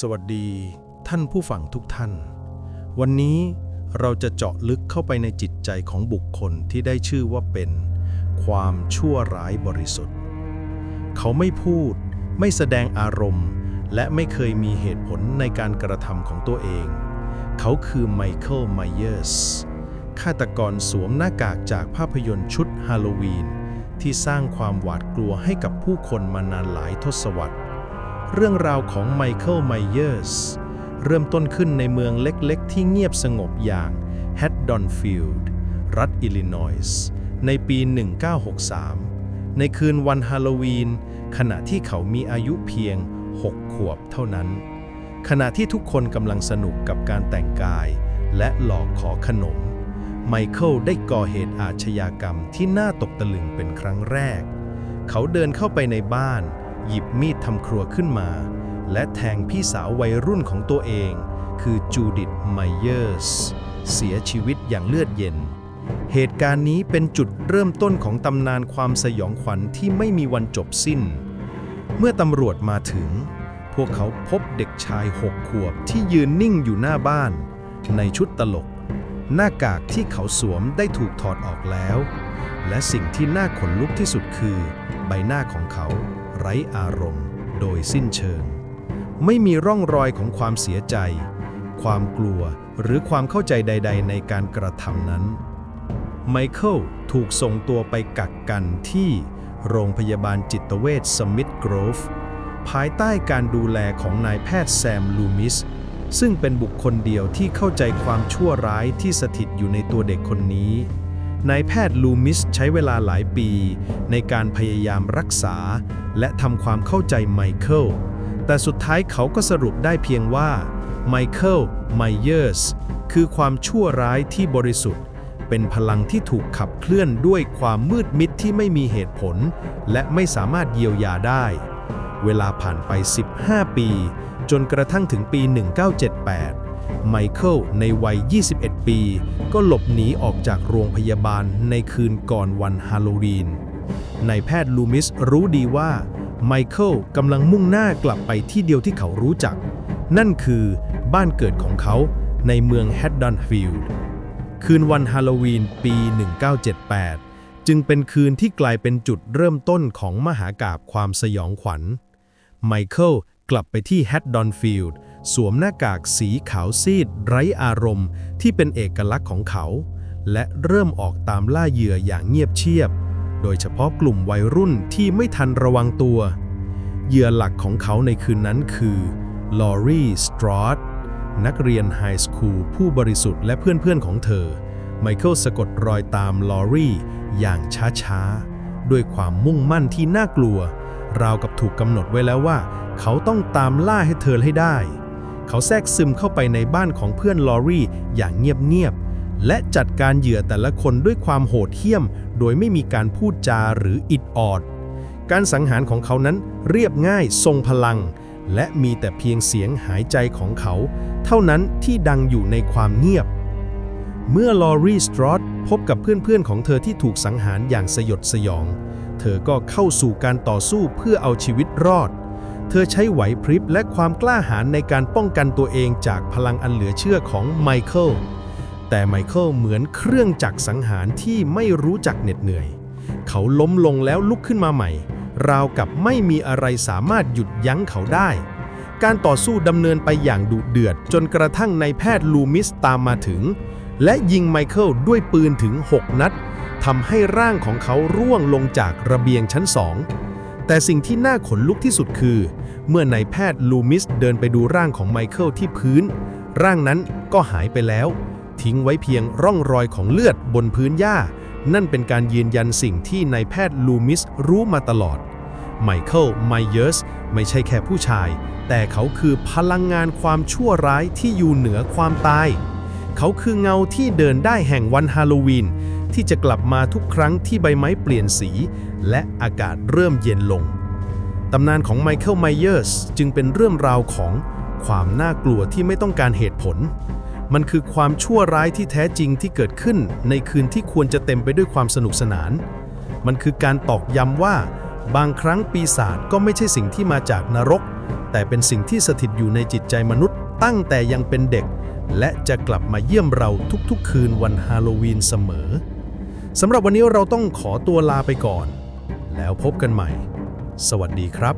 สวัสดีท่านผู้ฟังทุกท่าน วันนี้เราจะเจาะลึกเข้าไปในจิตใจของบุคคลที่ได้ชื่อว่าเป็น ความชั่วร้ายบริสุทธิ์ เขาไม่พูด ไม่แสดงอารมณ์ และไม่เคยมีเหตุผลในการกระทำของตัวเอง เขาคือไมเคิลไมเยอร์สฆาตกรสวมหน้ากากจากภาพยนตร์ชุดฮาโลวีน ที่สร้างความหวาดกลัวให้กับผู้คนมานานหลายทศวรรษ เรื่องราวของไมเคิลไมเยอร์สเริ่มต้นขึ้นในเมืองเล็กๆ ที่เงียบสงบอย่างแฮดดอนฟิลด์รัฐอิลลินอยส์ในปี 1963 ในคืนวันฮาโลวีน ขณะที่เขามีอายุเพียง 6 ขวบเท่านั้น ขณะที่ทุกคนกำลังสนุกกับการแต่งกาย และหลอกขอขนม ไมเคิลได้ก่อเหตุอาชญากรรมที่น่าตกตะลึงเป็นครั้งแรก เขาเดินเข้าไปในบ้าน หยิบมีดทำครัวขึ้นมา และแทงพี่สาววัยรุ่นของตัวเอง คือจูดิตไมเยอร์ส เสียชีวิตอย่างเลือดเย็น เหตุการณ์นี้เป็นจุดเริ่มต้นของตำนานความสยองขวัญที่ไม่มีวันจบสิ้น เมื่อตำรวจมาถึง พวกเขาพบเด็กชายหกขวบที่ยืนนิ่งอยู่หน้าบ้าน ในชุดตลก หน้ากากที่เขาสวมได้ถูกถอดออกแล้ว และสิ่งที่น่าขนลุกที่สุดคือ ใบหน้าของเขา ไร้อารมณ์ โดยสิ้นเชิง ไม่มีร่องรอยของความเสียใจ ความกลัวหรือความเข้าใจใด ๆ ในการกระทำนั้น ไมเคิลถูกส่งตัวไปกักกันที่โรงพยาบาลจิตเวชสมิธโกรฟ ภายใต้การดูแลของนายแพทย์แซมลูมิส ซึ่งเป็นบุคคลเดียวที่เข้าใจความชั่วร้ายที่สถิตอยู่ในตัวเด็กคนนี้ นายแพทย์ลูมิสใช้เวลาหลายปี ในการพยายามรักษา และทำความเข้าใจไมเคิล แต่สุดท้ายเขาก็สรุปได้เพียงว่าไมเคิลไมเยอร์สคือความชั่วร้ายที่บริสุทธิ์ เป็นพลังที่ถูกขับเคลื่อนด้วยความมืดมิดที่ไม่มีเหตุผล และไม่สามารถเยียวยาได้ เวลาผ่านไป 15 ปี จนกระทั่งถึงปี 1978 ไมเคิลในวัย 21 ปี ก็หลบหนีออกจากโรงพยาบาลในคืนก่อนวันฮาโลวีนนายแพทย์ลูมิสรู้ดีว่าไมเคิลกำลังมุ่งหน้ากลับไปที่เดียวที่เขารู้จัก นั่นคือบ้านเกิดของเขาในเมืองแฮดดอนฟิลด์คืนวันฮาโลวีนปี 1978 จึงเป็นคืนที่กลายเป็นจุดเริ่มต้นของมหากาบความสยองขวัญ ไมเคิลกลับไปที่แฮดดอนฟิลด์ สวมหน้ากากสีขาวซีด ไร้อารมณ์ ที่เป็นเอกลักษณ์ของเขา และเริ่มออกตามล่าเหยื่ออย่างเงียบเชียบ โดยเฉพาะกลุ่มวัยรุ่นที่ไม่ทันระวังตัว เหยื่อหลักของเขาในคืนนั้นคือลอรีสตรอตนักเรียนไฮสคูลผู้บริสุทธิ์และเพื่อนๆของเธอ ไมเคิลสะกดรอยตามลอรีอย่างช้าๆ ด้วยความมุ่งมั่นที่น่ากลัว ราวกับถูกกำหนดไว้แล้วว่า เขาต้องตามล่าให้เธอให้ได้ เขาแทรกซึมเข้าไปในบ้านของเพื่อนลอรี่อย่างเงียบๆ และจัดการเหยื่อแต่ละคนด้วยความโหดเหี้ยม โดยไม่มีการพูดจาหรืออิดออด การสังหารของเขานั้นเรียบง่ายทรงพลัง และมีแต่เพียงเสียงหายใจของเขา เท่านั้นที่ดังอยู่ในความเงียบ เมื่อลอรีสตรอตพบกับเพื่อนๆของเธอที่ถูกสังหารอย่างสยดสยอง เธอก็เข้าสู่การต่อสู้เพื่อเอาชีวิตรอด เธอใช้ไหวพริบและความกล้าหาญในการป้องกันตัวเองจากพลังอันเหลือเชื่อของไมเคิล แต่ไมเคิลเหมือนเครื่องจักรสังหารที่ไม่รู้จักเหน็ดเหนื่อย เขาล้มลงแล้วลุกขึ้นมาใหม่ ราวกับไม่มีอะไรสามารถหยุดยั้งเขาได้ การต่อสู้ดำเนินไปอย่างดุเดือด จนกระทั่งนายแพทย์ลูมิสตามมาถึง และยิงไมเคิลด้วยปืนถึง 6 นัดทำให้ร่างของเขาร่วงลงจากระเบียงชั้นสอง แต่สิ่งที่น่าขนลุกที่สุดคือ เมื่อนายแพทย์ลูมิสเดินไปดูร่างของไมเคิลที่พื้น ร่างนั้นก็หายไปแล้ว ทิ้งไว้เพียงร่องรอยของเลือดบนพื้นหญ้า นั่นเป็นการยืนยันสิ่งที่นายแพทย์ลูมิสรู้มาตลอดไมเคิลไมเยอร์สไม่ใช่แค่ผู้ชาย แต่เขาคือพลังงานความชั่วร้ายที่อยู่เหนือความตาย เขาคือเงาที่เดินได้แห่งวันฮาโลวีน ที่จะกลับมาทุกครั้งที่ใบไม้เปลี่ยนสี และอากาศเริ่มเย็นลง ตำนานของไมเคิลไมเยอร์สจึงเป็นเรื่องราวของความน่ากลัวที่ไม่ต้องการเหตุผล มันคือความชั่วร้ายที่แท้จริงที่เกิดขึ้นในคืนที่ควรจะเต็มไปด้วยความสนุกสนาน มันคือการตอกย้ำว่า บางครั้งปีศาจก็ไม่ใช่สิ่งที่มาจากนรก แต่เป็นสิ่งที่สถิตอยู่ในจิตใจมนุษย์ ตั้งแต่ยังเป็นเด็กและจะกลับมาเยี่ยมเราทุกๆ คืนวันฮาโลวีนเสมอ สำหรับวันนี้เราต้องขอตัวลาไปก่อน แล้วพบกันใหม่ สวัสดีครับ